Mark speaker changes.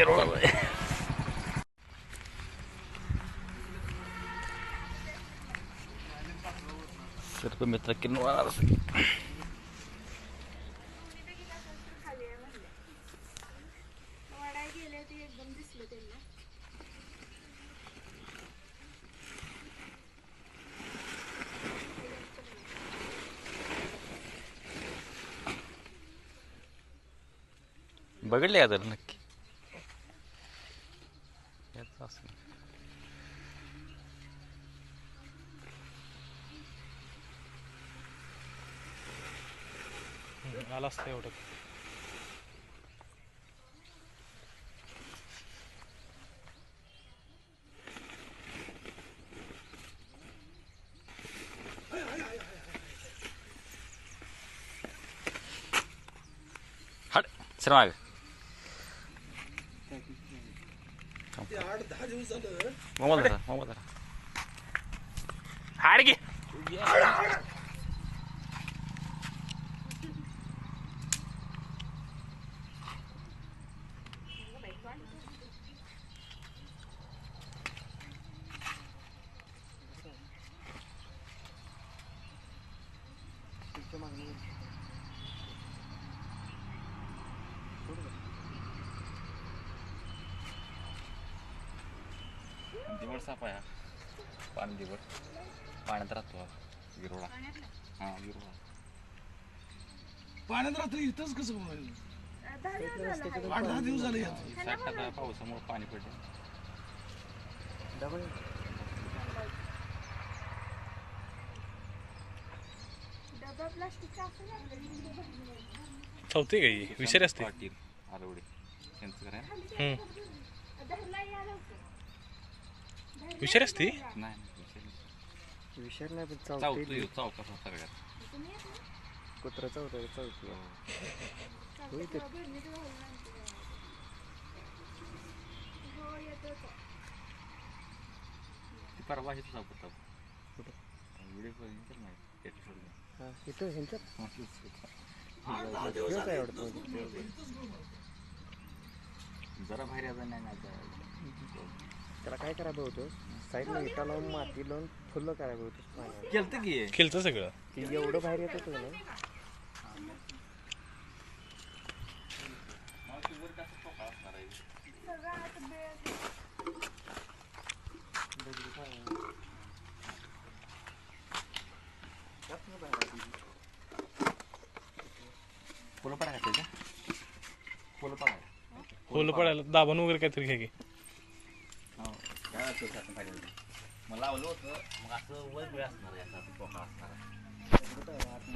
Speaker 1: ते रोडाला सर्व मित्र
Speaker 2: किनवार बघडले आता नक्की येत असेल.
Speaker 3: आला असतं एवढं
Speaker 2: हट सर माग
Speaker 4: आठ दहा दिवस झालं
Speaker 2: मोबाईल धरा दिवड साप आहे हा. पाणी दिवड पाण्यात राहतो हा विरोळा. हा विरोळा.
Speaker 4: पाण्यात रात्री इथंच कसं होईल
Speaker 1: दहा दिवस झालं हाय.
Speaker 4: आठ दहा दिवस झाले यात.
Speaker 2: साठ टक्का पावसामुळे पाणी पडले.
Speaker 1: डबा प्लास्टिकचा असं
Speaker 3: काही विषारी असते.
Speaker 2: पाटील आलवडे त्यांचं घर आहे ना?
Speaker 3: हम्म.
Speaker 1: धरला या.
Speaker 3: विषारी असते?
Speaker 2: नाही नाही, विषय
Speaker 5: पण
Speaker 2: चावतो
Speaker 5: चावते
Speaker 2: चौकाचा सगळ्यात
Speaker 5: कुत्रा चावतं चावतो होय ते.
Speaker 1: हो. येतो तो.
Speaker 2: परवा हे तुझा होता
Speaker 5: कुठं?
Speaker 2: व्हिडिओ कॉलिंग नाही
Speaker 5: हा इथं ह्यांच्यात?
Speaker 2: जरा बाहेर यायचं नाही ना आता.
Speaker 5: त्याला काय करायला होतं? साईडला इटा लावून माती लावून फुलं करायला होतं पाण्यात.
Speaker 2: केलतं की? हे.
Speaker 3: केलतं सगळं.
Speaker 5: ती एवढं बाहेर येत होतं ना.
Speaker 2: फुलं
Speaker 3: पडायला दाबण वगैरे काहीतरी घ्या की.
Speaker 2: होतं. मग लावलं होतं. मग असं वेळ असणार याचा असं पोकळा असणार
Speaker 5: आत